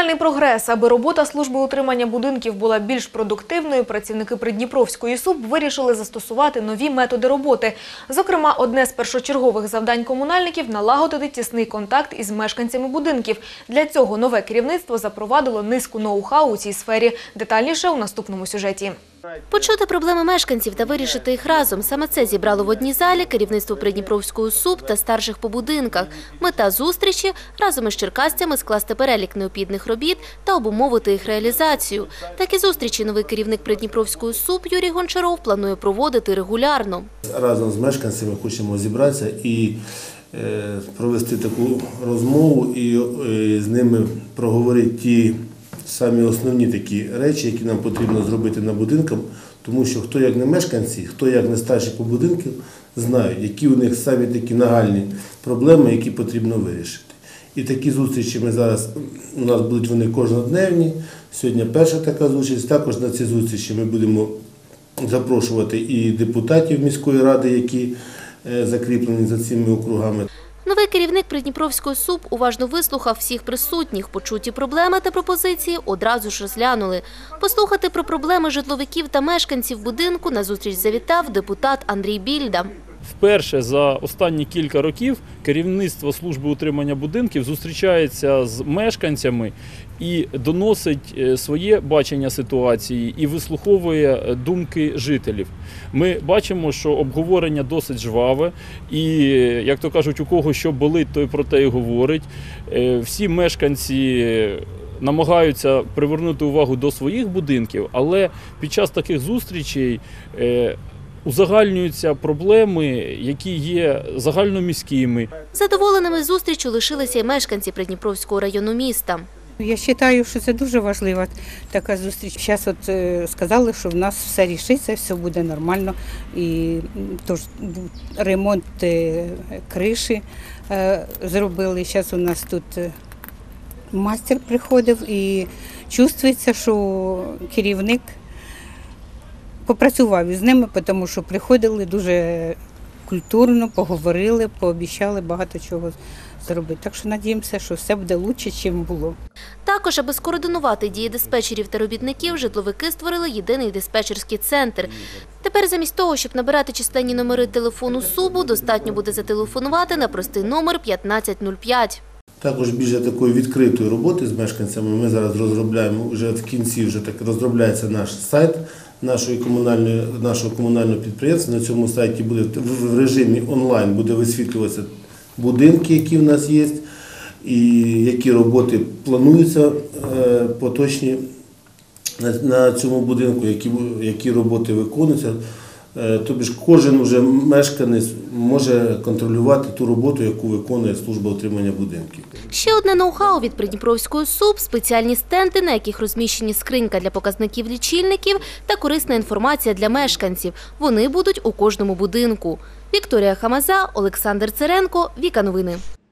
Комунальний прогрес, аби робота служби утримання будинків була більш продуктивною, працівники Придніпровської СУБ вирішили застосувати нові методи роботи. Зокрема, одне з першочергових завдань комунальників – налагодити тісний контакт із мешканцями будинків. Для цього нове керівництво запровадило низку ноу-хау у цій сфері. Детальніше у наступному сюжеті. Почути проблеми мешканців та вирішити їх разом. Саме це зібрало в одній залі керівництво Придніпровської СУП та старших по будинках. Мета зустрічі – разом із черкасцями скласти перелік необхідних робіт та обумовити їх реалізацію. Такі зустрічі новий керівник Придніпровської СУП Юрій Гончаров планує проводити регулярно. разом з мешканцями хочемо зібратися і е, провести таку розмову і е, з ними проговорити ті самі основні такі речі, які нам потрібно зробити на будинках, тому що хто як не мешканці, хто як не старші по будинку, знають, які у них самі такі нагальні проблеми, які потрібно вирішити. І такі зустрічі ми зараз у нас будуть вони кожнодневні. Сьогодні перша така зустріч. Також на ці зустрічі ми будемо запрошувати і депутатів міської ради, які е, закріплені за цими округами. Новий керівник Придніпровської СУП уважно вислухав всіх присутніх. Почуті проблеми та пропозиції одразу ж розглянули. Послухати про проблеми житловиків та мешканців будинку на зустріч завітав депутат Андрій Більда. Вперше за останні кілька років керівництво служби утримання будинків зустрічається з мешканцями і доносить е, своє бачення ситуації і вислуховує е, думки жителів. Ми бачимо, що обговорення досить жваве, і е, як то кажуть, у кого що болить, той про те і говорить. Всі мешканці намагаються привернути увагу до своїх будинків, але під час таких зустрічей узагальнюються проблеми, які є загальноміськими. Задоволеними зустрічю лишилися й мешканці Придніпровського району міста. Я вважаю, що це дуже важлива така зустріч. Зараз от е, сказали, що в нас все рішиться, все буде нормально. І тож ремонт е, криші е, зробили. Зараз у нас тут мастер приходив і чувствується, що керівник попрацював із ними, тому що приходили дуже культурно, поговорили, пообіцяли багато чого зробити. Так що надіємося, що все буде краще, ніж було. Також, аби скоординувати дії диспетчерів та робітників, житловики створили єдиний диспетчерський центр. Тепер замість того, щоб набирати численні номери телефону СУБу, достатньо буде зателефонувати на простий номер 1505. Також більше такої відкритої роботи з мешканцями ми зараз розробляємо вже в кінці. Вже так розробляється наш сайт нашої комунальної нашого комунального підприємства. На цьому сайті буде в режимі онлайн буде висвітлюватися будинки, які в нас є, і які роботи плануються е, поточні на цьому будинку, які, які роботи виконуються. Е, Тобі ж кожен вже мешканець може контролювати ту роботу, яку виконує служба утримання будинків. Ще одне ноу-хау від Придніпровської СУП – спеціальні стенди, на яких розміщені скринька для показників лічильників та корисна інформація для мешканців. Вони будуть у кожному будинку. Вікторія Хамаза, Олександр Церенко, Віка Новини.